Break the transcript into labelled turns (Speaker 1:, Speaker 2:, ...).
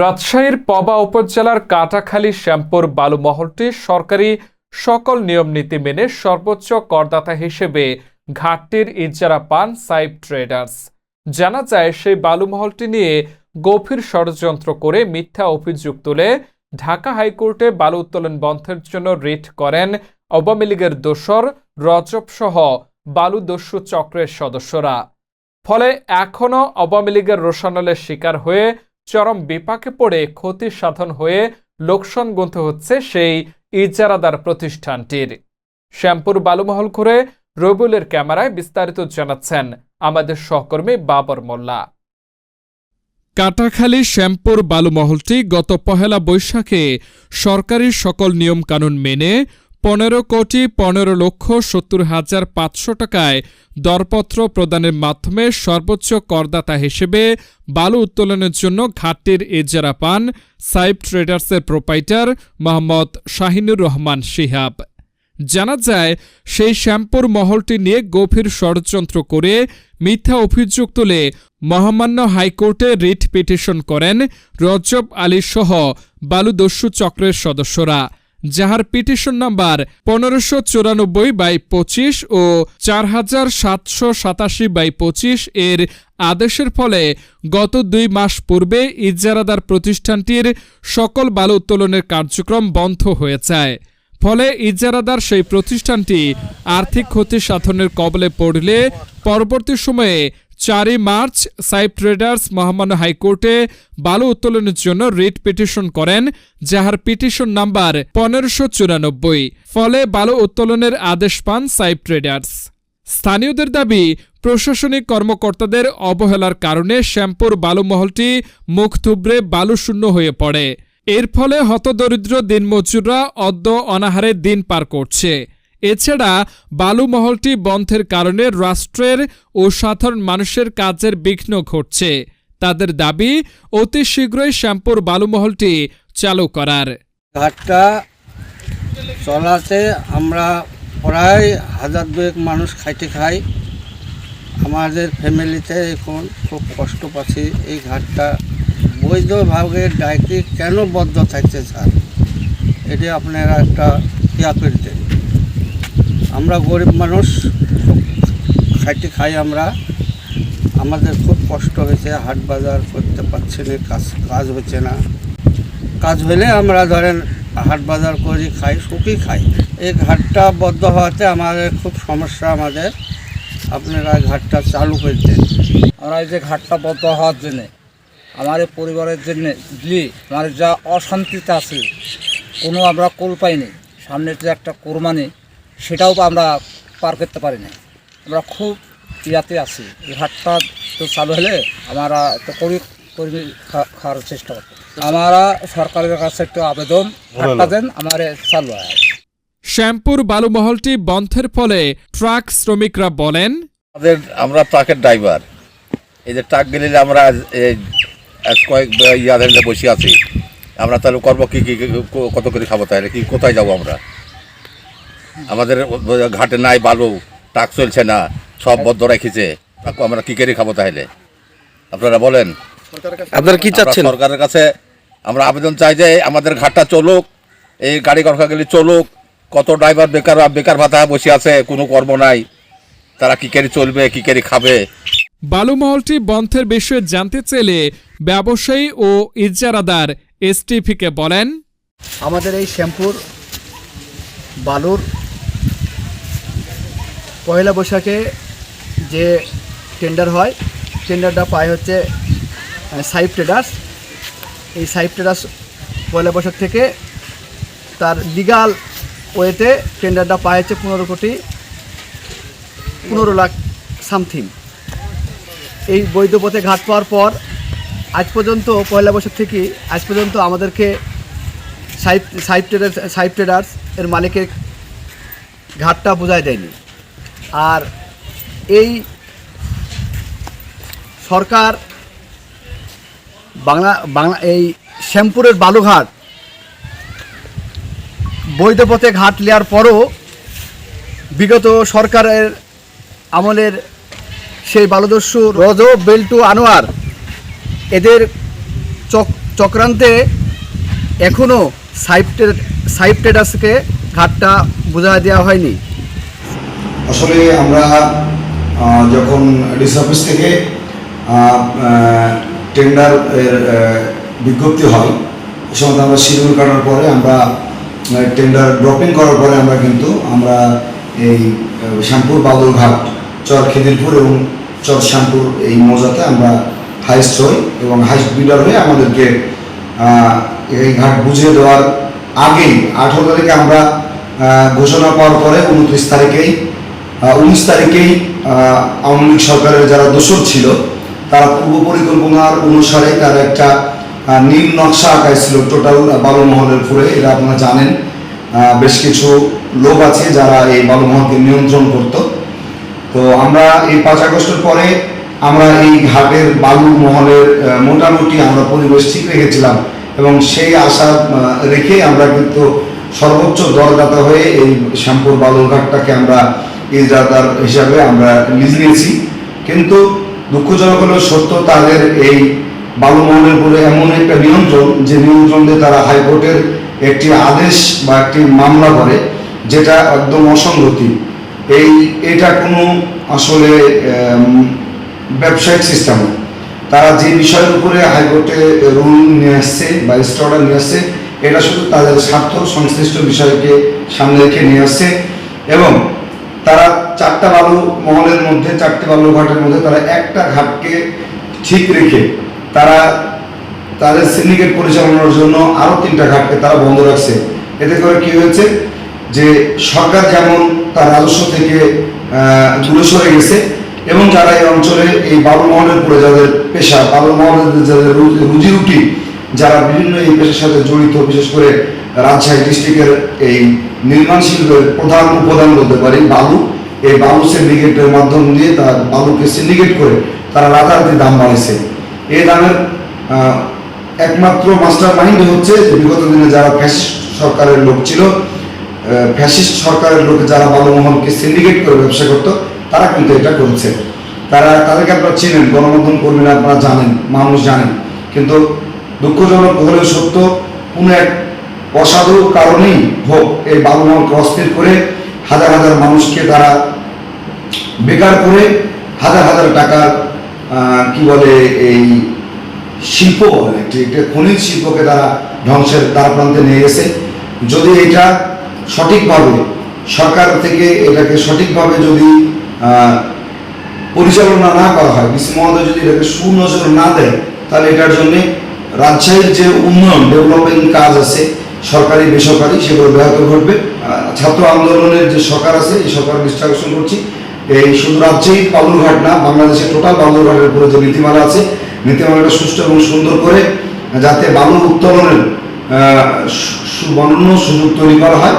Speaker 1: রাজশাহীর পবা উপজেলার কাটাখালী শ্যামপুর বালুমহলটি সরকারি সকল নিয়ম নীতি মেনে সর্বোচ্চ করদাতা হিসেবে ঘাটটির ইজারা পান সাইব ট্রেডার্স। জানা যায়, সেই বালুমহলটি নিয়ে গভীর ষড়যন্ত্র করে মিথ্যা অভিযোগ তুলে ঢাকা হাইকোর্টে বালু উত্তোলন বন্ধের জন্য রিট করেন আওয়ামী লীগের দোসর রজব সহ বালু দস্যু চক্রের সদস্যরা। ফলে এখনও আওয়ামী লীগের রোশানলের শিকার হয়ে চরম বিপাকে পড়ে ক্ষতি সাধন হয়ে লোকসান গুনতে হচ্ছে সেই ইজারাদার প্রতিষ্ঠানটির। শ্যামপুর বালুমহল ঘুরে রবিউলের ক্যামেরায় বিস্তারিত জানাচ্ছেন আমাদের সহকর্মী বাবর মোল্লা। কাটাখালী শ্যামপুর বালুমহলটি গত পহেলা বৈশাখে সরকারি সকল নিয়মকানুন মেনে পনেরো কোটি পনেরো লক্ষ সত্তর হাজার পাঁচশো টাকায় দরপত্র প্রদানের মাধ্যমে সর্বোচ্চ করদাতা হিসেবে বালু উত্তোলনের জন্য ঘাটটির ইজারা পান সাইব ট্রেডার্সের প্রোপাইটার মোহাম্মদ শাহিনুর রহমান শিহাব। জানা যায়, সেই শ্যামপুর মহলটি নিয়ে গভীর ষড়যন্ত্র করে মিথ্যা অভিযোগ তুলে মহামান্য হাইকোর্টে রিট পিটিশন করেন রজব আলী সহ বালুদস্যু চক্রের সদস্যরা। যাহার পিটিশন নাম্বার পনেরোশো চুরানব্বই বাই পঁচিশ ও চার হাজার সাতশো সাতাশি বাই পঁচিশ এর আদেশের ফলে গত দুই মাস পূর্বে ইজারাদার প্রতিষ্ঠানটির সকল বালু উত্তোলনের কার্যক্রম বন্ধ হয়ে যায়। ফলে ইজারাদার সেই প্রতিষ্ঠানটি আর্থিক ক্ষতি সাধনের কবলে পড়লে পরবর্তী সময়ে চারই মার্চ সাইব ট্রেডার্স মহামান্য হাইকোর্টে বালু উত্তোলনের জন্য রিট পিটিশন করেন, যাহার পিটিশন নাম্বার পনেরোশো চুরানব্বই। ফলে বালু উত্তোলনের আদেশ পান সাইব ট্রেডার্স স্থানীয়দের দাবি, প্রশাসনিক কর্মকর্তাদের অবহেলার কারণে শ্যামপুর বালুমহলটি মুখ থুবড়ে বালুশূন্য হয়ে পড়ে। এর ফলে হতদরিদ্র দিনমজুররা অদ্য অনাহারে দিন পার করছে। এছাড়া বালুমহলটি বন্ধের কারণে রাষ্ট্রের ও সাধারণ মানুষের কাজের বিঘ্ন ঘটছে। তাদের দাবি, অতি শীঘ্রই শ্যামপুর বালুমহলটি চালু করার।
Speaker 2: ঘাটটা চলাতে আমরা প্রায় হাজার দুয়েক মানুষ খাইতে খাই। আমাদের ফ্যামিলিতে এখন খুব কষ্ট পাচ্ছি এই ঘাটটা। বৈধভাবে ডাইকি কেন বদ্ধ থাকছে স্যার? এটি আপনারা একটা ইয়া করে আমরা গরিব মানুষ, খাইতে খাই আমরা। আমাদের খুব কষ্ট হয়েছে, হাট বাজার করতে পারছি না, কাজ কাজ হচ্ছে না। কাজ হলে আমরা ধরেন হাট বাজার করি, খাই, সুখী খাই। এই ঘাটটা বদ্ধ হওয়াতে আমাদের খুব সমস্যা আমাদের। আপনারা ঘাটটা চালু করে দেন।
Speaker 3: আমরা এই যে ঘাটটা বদ্ধ হওয়ার জন্যে এই পরিবারের জন্য দিলি আমার যা অশান্তিতে আছে, কোনো আমরা কোল পাইনি। সামনে যে একটা কোরবানি সেটাও আমরা পার করতে পারি না আমরা খুব ইয়াতে আছি। এই ঘাটটা তো চালু হলে আমরা তো করি কর্মী খাওয়ার চেষ্টা করব। আমরা সরকারের কাছে একটু আবেদন ঘাটটা দেন আমার চালু হয়।
Speaker 1: শ্যামপুর বালুমহলটি বন্ধের ফলে ট্রাক শ্রমিকরা বলেন
Speaker 4: আমাদের আমরা ট্রাকের ড্রাইভার। এই যে ট্রাক গেলে আমরা এই কয়েক ইয়া ধরে বসে আছি। আমরা তাহলে করব কি কি কি- কত করে খাব তাহলে? কি কোথায় যাব আমরা? আমাদের ঘাটে নাই বালু টাক চলছে না সব বদ্ধ রেখেছে। আমরা কি করে খাব তাহলে? আপনারা বলেন।
Speaker 5: আপনারা কি চাচ্ছেন?
Speaker 4: আমরা সরকারের কাছে আমরা আবেদন চাই যে আমাদের ঘাটটা চলুক এই গাড়ি গেলে চলুক কত ড্রাইভার বেকার বেকার ভাতা বসে আছে কোনো কর্ম নাই তারা কি করে চলবে কি করে খাবে?
Speaker 1: বালুমহলটি বন্ধের বিষয়ে জানতে চাইলে ব্যবসায়ী ও ইজারাদার এসটিভিকে বলেন
Speaker 6: আমাদের এই শ্যাম্পুর বালুর পয়লা বৈশাখে যে টেন্ডার হয় টেন্ডারটা পায় হচ্ছে সাইব ট্রেডার্স এই সাইব ট্রেডার্স পয়লা বৈশাখ থেকে তার লিগাল ওয়েতে টেন্ডারটা পায় হচ্ছে পনেরো কোটি, পনেরো লাখ সামথিং এই বৈধ পথে ঘাট পাওয়ার পর আজ পর্যন্ত, পয়লা বৈশাখ থেকে আজ পর্যন্ত আমাদেরকে সাইপ সাইপ ট্রেডার্স সাইপ ট্রেডার্স এর মালিকের ঘাটটা বোঝায় দেয়নি। আর এই সরকার বাংলা বাংলা, এই শ্যামপুরের বালুঘাট বৈধ পথে ঘাট নেওয়ার পরও বিগত সরকারের আমলের সেই বালুদস্যু রজ, বেল্টু, আনোয়ার, এদের চক, চক্রান্তে এখনও সাইপ সাইপ ট্রেডার্সকে ঘাটটা বোঝা দেওয়া হয়নি।
Speaker 7: আসলে আমরা যখন ডিসি অফিস থেকে টেন্ডার বিজ্ঞপ্তি হয় সময় আমরা শিডিউল কাটার পরে আমরা টেন্ডার ড্রপিং করার পরে আমরা কিন্তু আমরা এই শ্যামপুর বাদলঘাট চর খিদিরপুর এবং চর শ্যামপুর এই মৌজাতে আমরা হাইস্ট হই এবং হাইস্ট বিডার হয়ে আমাদেরকে এই ঘাট বুঝিয়ে দেওয়ার আগেই, আঠেরো তারিখে আমরা ঘোষণা পাওয়ার পরে উনত্রিশ তারিখেই উনিশ তারিখেই আওয়ামী লীগ সরকারের যারা দোষর ছিল, তারা পূর্ব পরিকল্পনার অনুসারে তারা একটা নীল নকশা আঁকাইছিল টোটাল বালুমহলের পুরে এরা আপনারা জানেন। বেশ কিছু লোক আছে যারা এই বালুমহলকে নিয়ন্ত্রণ করত। তো আমরা এই পাঁচ আগস্টের পরে আমরা এই ঘাটের বালু মহলের মোটামুটি আমরা পরিবেশ ঠিক রেখেছিলাম এবং সেই আশা রেখে আমরা কিন্তু সর্বোচ্চ দরদাতা হয়ে এই শ্যামপুর বালুরঘাটটাকে আমরা ইজরাদার হিসাবে আমরা লিজ নিয়েছি। কিন্তু দুঃখজনক হলেও সত্য, তাদের এই বালুমহলের উপরে এমন একটা নিয়ন্ত্রণ, যে নিয়ন্ত্রণ দিয়ে তারা হাইকোর্টের একটি আদেশ বা একটি মামলা করে, যেটা একদম অসঙ্গতি। এই, এটা কোনো আসলে ব্যবসায়িক সিস্টেম তারা যে বিষয়ের উপরে হাইকোর্টে রুল নিয়ে আসছে বা স্টর্ডার নিয়ে আসছে, এটা শুধু তাদের স্বার্থ, সংশ্লিষ্ট বিষয়কে সামনে রেখে নিয়ে আসছে। এবং তারা চারটা বালু মহলের মধ্যে, চারটে বালু ঘাটের মধ্যে তারা একটা ঘাটকে ঠিক রেখে তারা তাদের সিন্ডিকেট পরিচালনার জন্য আরও তিনটা ঘাটকে তারা বন্ধ রাখছে। এতে করে কি হয়েছে যে সরকার যেমন তার রাজস্ব থেকে দূরে সরে গেছে এবং যারা এই অঞ্চলে এই বাবু মহলের উপরে যাদের পেশা বাবু মহলের যাদের রুজি রুটি যারা বিভিন্ন এই পেশার সাথে জড়িত, বিশেষ করে রাজশাহী ডিস্ট্রিক্টের এই নির্মাণ শিল্পের প্রধান উপাদান বলতে পারি, বালু। এই বালু সিন্ডিকেটের মাধ্যম দিয়ে তার বালুকে সিন্ডিকেট করে তারা রাতারাতি দাম বাড়িয়েছে এই দামের একমাত্র মাস্টার মাইন্ড হচ্ছে বিগত দিনে যারা ফ্যাসিস্ট সরকারের লোক ছিল ফ্যাসিস্ট সরকারের লোক যারা বালুমহলকে সিন্ডিকেট করে ব্যবসা করত, তারা কিন্তু এটা করেছে। তারা, তাদেরকে আপনারা চিনেন, গণমাধ্যম কর্মীরা আপনারা জানেন, মানুষ জানেন। কিন্তু দুঃখজনক হলেও সত্য, কোনো এক অসাধু কারণেই হোক এই বালুমহলকে অস্থির করে হাজার হাজার মানুষকে তারা বেকার করে হাজার হাজার টাকার কি বলে এই শিল্প বলে একটি খনিজ শিল্পকে তারা ধ্বংসের দ্বার প্রান্তে নিয়ে গেছে। যদি এটা সঠিকভাবে সরকার থেকে এটাকে সঠিকভাবে যদি পরিচালনা না করা হয়, বিসি মহোদয় যদি এটাকে সুনজর না দেয়, তাহলে এটার জন্য রাজশাহীর যে উন্নয়ন ডেভেলপিং কাজ আছে, সরকারি, বেসরকারি, সেগুলো ব্যাহত ঘটবে। ছাত্র আন্দোলনের যে সরকার আছে, এই সরকার দৃষ্টি আকর্ষণ করছি। এই শুধু রাজ্যেই বালুরঘাট না, বাংলাদেশের টোটাল বালুরঘাটের উপরে যে নীতিমালা আছে, নীতিমালাটা সুষ্ঠু এবং সুন্দর করে যাতে বালুর উত্তোলনের সুবর্ণ সুযোগ তৈরি করা হয়।